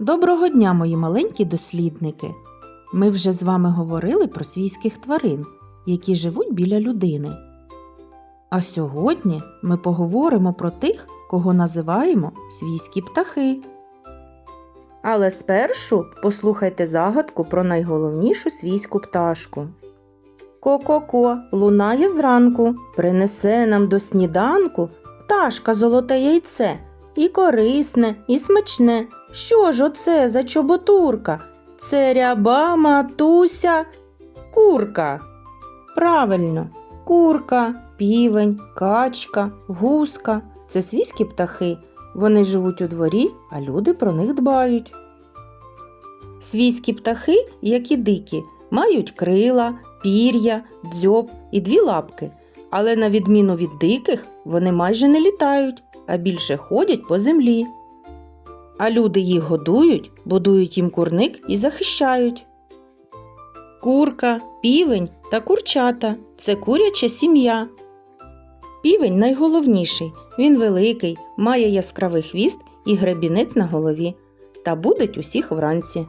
Доброго дня, мої маленькі дослідники! Ми вже з вами говорили про свійських тварин, які живуть біля людини. А сьогодні ми поговоримо про тих, кого називаємо свійські птахи. Але спершу послухайте загадку про найголовнішу свійську пташку. Ко-ко-ко лунає зранку, принесе нам до сніданку пташка золоте яйце, і корисне, і смачне. Що ж оце за чоботурка? Це ряба матуся курка. Правильно, курка, півень, качка, гуска це свійські птахи. Вони живуть у дворі, а люди про них дбають. Свійські птахи, як і дикі, мають крила, пір'я, дзьоб і дві лапки. Але на відміну від диких, вони майже не літають, а більше ходять по землі. А люди їх годують, будують їм курник і захищають. Курка, півень та курчата це куряча сім'я. Півень найголовніший. Він великий, має яскравий хвіст і гребінець на голові та будить усіх вранці.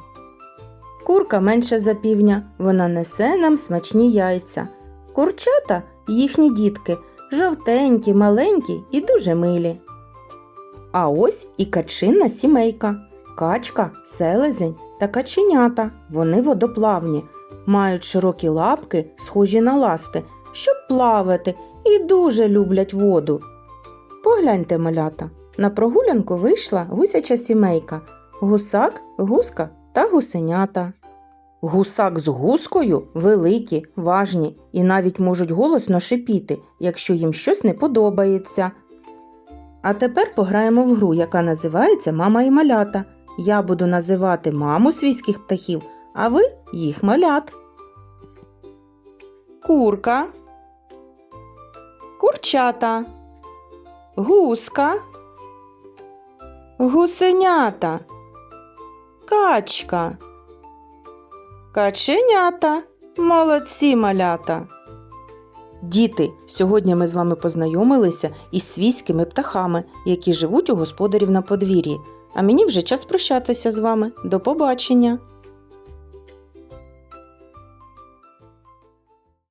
Курка менша за півня, вона несе нам смачні яйця. Курчата їхні дітки жовтенькі, маленькі і дуже милі. А ось і качинна сімейка. Качка, селезень та каченята. Вони водоплавні, мають широкі лапки, схожі на ласти, щоб плавати, і дуже люблять воду. Погляньте, малята, на прогулянку вийшла гусяча сімейка, гусак, гуска та гусенята. Гусак з гускою великі, важні і навіть можуть голосно шипіти, якщо їм щось не подобається. А тепер пограємо в гру, яка називається Мама і малята. Я буду називати маму свійських птахів, а ви їх малят. Курка, курчата, гуска, гусенята, качка, каченята, молодці малята. Діти, сьогодні ми з вами познайомилися із свійськими птахами, які живуть у господарів на подвір'ї. А мені вже час прощатися з вами. До побачення!